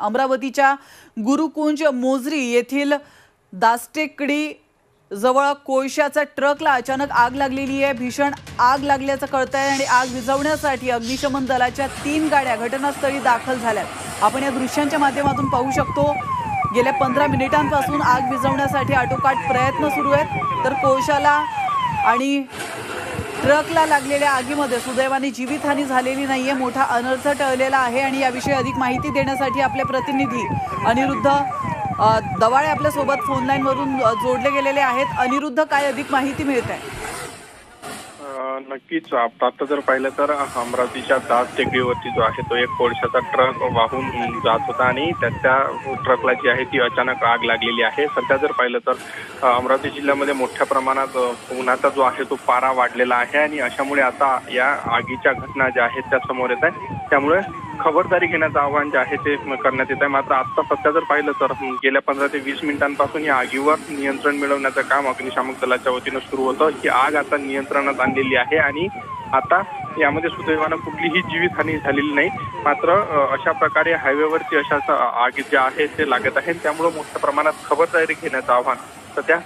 अमरावतीच्या गुरुकुंज मोजरी येथील दास्टेकडी जवळ कोळशाच्या ट्रकला अचानक आग लागलेली आहे. भीषण आग लागल्याचं कळत आहे आणि आग विझवण्यासाठी अग्निशमन दलाच्या तीन गाड्या घटनास्थळी दाखल झाल्यात. आपण या दृश्यांच्या माध्यमातून पाहू शकतो गेल्या पंधरा मिनिटांपासून आग विझवण्यासाठी आटोकाट प्रयत्न सुरू आहेत. तर कोळशाला आणि ट्रकला लागलेल्या आगीमध्ये सुदैवाने जीवितहानी झालेली नाहीये मोठा अनर्थ टळलेला आहे आणि याविषयी अधिक माहिती देण्यासाठी आपले प्रतिनिधी अनिरुद्ध दवाळे आपल्यासोबत फोनलाईनवरून फोन जोडले गेलेले आहेत. अनिरुद्ध काय अधिक माहिती मिळत आहे नक्कीच. आप- आता जर पाहिलं तर अमरावतीच्या दास टेकडीवरती जो आहे तो एक कोळशाचा ट्रक वाहून जात होता आणि त्या त्या ट्रकला जी आहे ती अचानक आग लागलेली आहे. सध्या जर पाहिलं तर अमरावती जिल्ह्यामध्ये मोठ्या प्रमाणात उन्हाचा जो आहे तो पारा वाढलेला आहे आणि अशामुळे आता या आगीच्या घटना ज्या आहेत त्या समोर येत आहेत. त्यामुळे खबरदारी घेण्याचं आवाहन जे आहे ते करण्यात येत आहे. मात्र आता सध्या जर पाहिलं तर गेल्या पंधरा ते वीस मिनिटांपासून या आगीवर नियंत्रण मिळवण्याचं काम अग्निशामक दलाच्या वतीनं सुरू होतं. ही आग आता नियंत्रणात आणलेली आहे आणि आता यामध्ये सुदैवानं कुठलीही जीवितहानी झालेली नाही. मात्र अशा प्रकारे हायवेवरती अशा आग आगी ज्या आहे ते लागत आहे. त्यामुळे मोठ्या प्रमाणात खबरदारी घेण्याचं आव्हान सध्या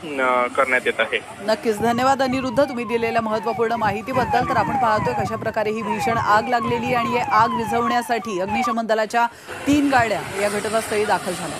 करण्यात येत आहे. नक्कीच. धन्यवाद अनिरुद्ध. तुम्ही दिलेल्या महत्त्वपूर्ण माहितीबद्दल तर आपण पाहतोय कशा प्रकारे ही भीषण आग लागलेली आणि आग विझवण्यासाठी अग्निशमन दलाच्या तीन गाड्या या घटनास्थळी दाखल झाल्या.